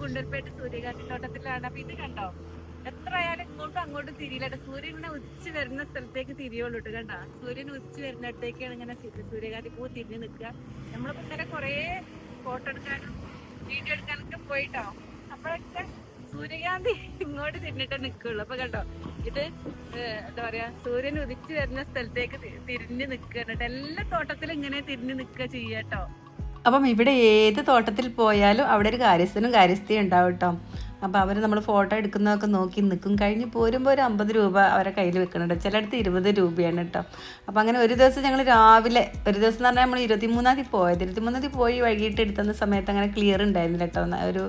ഗുണ്ടൽപേട്ട് സൂര്യകാന്തി തോട്ടത്തിലാണ് അപ്പൊ ഇത് കണ്ടോ? എത്ര ആയാലും ഇങ്ങോട്ടും അങ്ങോട്ടും തിരിയില്ല സൂര്യൻ ഇങ്ങനെ ഉച്ച വരുന്ന സ്ഥലത്തേക്ക് തിരിയുള്ളൂ കേട്ടോ കണ്ട? സൂര്യൻ ഉച്ച വരുന്നിടത്തേക്കാണ് ഇങ്ങനെ സൂര്യകാന്തി പൂ തിരിഞ്ഞു നിൽക്കുക. നമ്മളിപ്പോ ഇന്നലെ കൊറേ ഫോട്ടോ എടുക്കാനും വീഡിയോ എടുക്കാനൊക്കെ പോയിട്ടോ. അപ്പോഴൊക്കെ സൂര്യകാന്തി ഇങ്ങോട്ട് തിരിഞ്ഞിട്ടേ നിൽക്കുള്ളൂ. അപ്പൊ കണ്ടോ? ഇത് എന്താ പറയാ സൂര്യൻ ഉദിച്ചു വരുന്ന സ്ഥലത്തേക്ക് തിരിഞ്ഞു നിൽക്കുക കേട്ടോ എല്ലാ തോട്ടത്തിലും ഇങ്ങനെ തിരിഞ്ഞു നിൽക്കുക ചെയ്യാട്ടോ. അപ്പം ഇവിടെ ഏത് തോട്ടത്തിൽ പോയാലും അവിടെ ഒരു കാര്യസ്ഥനും കാര്യസ്ഥയും ഉണ്ടാവും കേട്ടോ. അപ്പോൾ അവർ നമ്മൾ ഫോട്ടോ എടുക്കുന്നതൊക്കെ നോക്കി നിൽക്കും കഴിഞ്ഞ് പോരുമ്പോൾ ഒരു അമ്പത് രൂപ അവരെ കയ്യിൽ വെക്കുന്നുണ്ട് ചിലയിടത്ത് ഇരുപത് രൂപയാണ് കേട്ടോ അപ്പോൾ അങ്ങനെ ഒരു ദിവസം ഞങ്ങൾ രാവിലെ ഒരു ദിവസം എന്ന് പറഞ്ഞാൽ നമ്മൾ ഇരുപത്തിമൂന്നാം തീയതി പോയത്. ഇരുപത്തിമൂന്നാം തീയതി പോയി വൈകിട്ട് എടുത്തുന്ന സമയത്ത് അങ്ങനെ ക്ലിയർ ഉണ്ടായിരുന്നില്ല കേട്ടോ ഒരു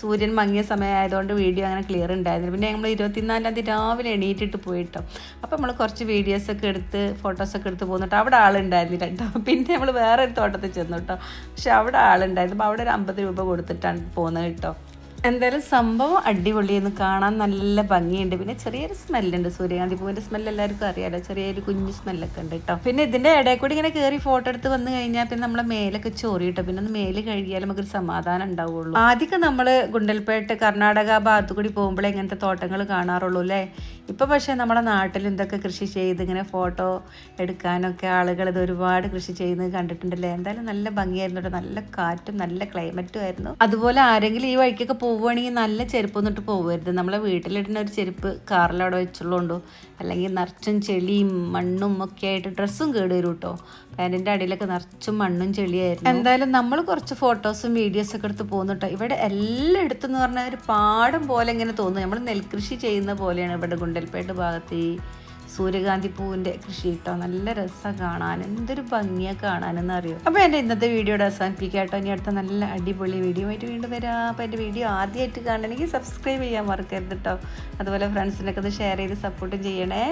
സൂര്യൻ മങ്ങിയ സമയമായതുകൊണ്ട് വീഡിയോ അങ്ങനെ ക്ലിയർ ഉണ്ടായിരുന്നില്ല. പിന്നെ നമ്മൾ ഇരുപത്തിനാലാം തീയതി രാവിലെ എണീറ്റിട്ട് പോയിട്ടോ അപ്പോൾ നമ്മൾ കുറച്ച് വീഡിയോസൊക്കെ എടുത്ത് ഫോട്ടോസൊക്കെ എടുത്ത് പോകുന്നിട്ട് അവിടെ ആളുണ്ടായിരുന്നില്ല കേട്ടോ പിന്നെ നമ്മൾ വേറെ ഒരു തോട്ടത്തിൽ ചെന്നു കേട്ടോ പക്ഷെ അവിടെ ആളുണ്ടായിരുന്നു. അപ്പോൾ അവിടെ ഒരു അമ്പത് രൂപ കൊടുത്തിട്ടാണ് പോകുന്നത് കേട്ടോ എന്തായാലും സംഭവം അടിപൊളിയെന്ന് കാണാൻ നല്ല ഭംഗിയുണ്ട്. പിന്നെ ചെറിയൊരു സ്മെല്ലുണ്ട് സൂര്യകാന്തി പൂവിന്റെ സ്മെല്ല് എല്ലാവർക്കും അറിയാലോ. ചെറിയൊരു കുഞ്ഞു സ്മെല്ലൊക്കെ ഉണ്ട് കേട്ടോ പിന്നെ ഇതിന്റെ ഇടയിൽ കൂടി ഇങ്ങനെ കയറി ഫോട്ടോ എടുത്ത് വന്നു കഴിഞ്ഞാൽ പിന്നെ നമ്മളെ മേലൊക്കെ ചോറി കേട്ടോ പിന്നെ ഒന്ന് മേൽ കഴുകിയാൽ നമുക്കൊരു സമാധാനം ഉണ്ടാവുള്ളൂ. ആദ്യമൊക്കെ നമ്മൾ ഗുണ്ടൽപേട്ട് കർണാടക ഭാഗത്തു കൂടി പോകുമ്പോഴേ ഇങ്ങനത്തെ തോട്ടങ്ങൾ കാണാറുള്ളൂ അല്ലേ? ഇപ്പം പക്ഷേ നമ്മുടെ നാട്ടിൽ എന്തൊക്കെ കൃഷി ചെയ്ത് ഇങ്ങനെ ഫോട്ടോ എടുക്കാനൊക്കെ ആളുകൾ ഇത് ഒരുപാട് കൃഷി ചെയ്യുന്നത് കണ്ടിട്ടുണ്ടല്ലേ? എന്തായാലും നല്ല ഭംഗിയായിരുന്നു നല്ല കാറ്റും നല്ല ക്ലൈമറ്റും ആയിരുന്നു. അതുപോലെ ആരെങ്കിലും ഈ വഴിക്കൊക്കെ പോവുകയാണെങ്കിൽ നല്ല ചെരുപ്പ് ഒന്നിട്ട് പോകരുത് നമ്മളെ വീട്ടിലിടുന്ന ഒരു ചെരുപ്പ് കാറിലവിടെ വെച്ചുള്ളതുകൊണ്ടോ അല്ലെങ്കിൽ നിറച്ചും ചെളിയും മണ്ണും ഒക്കെ ആയിട്ട് ഡ്രസ്സും കേട് വരും കേട്ടോ. പാന്റിന്റെ അടിയിലൊക്കെ നിറച്ചും മണ്ണും ചെളിയായിരുന്നു. എന്തായാലും നമ്മൾ കുറച്ച് ഫോട്ടോസും വീഡിയോസും ഒക്കെ എടുത്ത് പോകുന്നു കേട്ടോ. ഇവിടെ എല്ലായിടത്തും എന്ന് പറഞ്ഞാൽ ഒരു പാടം പോലെ ഇങ്ങനെ തോന്നുന്നു. നമ്മൾ നെൽകൃഷി ചെയ്യുന്ന പോലെയാണ് ഇവിടെ ഗുണ്ടൽപേട്ട് ഭാഗത്ത് ഈ സൂര്യകാന്തി പൂവിന്റെ കൃഷി കേട്ടോ നല്ല രസം കാണാൻ. എന്തൊരു ഭംഗിയാ കാണാനെന്ന് അറിയാം അപ്പോൾ എന്റെ ഇന്നത്തെ വീഡിയോയുടെ അവസാനിപ്പിക്കുക കേട്ടോ ഇനി അടുത്ത നല്ല അടിപൊളി വീഡിയോ ആയിട്ട് വീണ്ടും വരാം. അപ്പോൾ എന്റെ വീഡിയോ ആദ്യമായിട്ട് കാണണമെങ്കിൽ സബ്സ്ക്രൈബ് ചെയ്യാൻ മറക്കരുത് കേട്ടോ അതുപോലെ ഫ്രണ്ട്സിനൊക്കെ ഒന്ന് ഷെയർ ചെയ്ത് സപ്പോർട്ടും ചെയ്യണേ.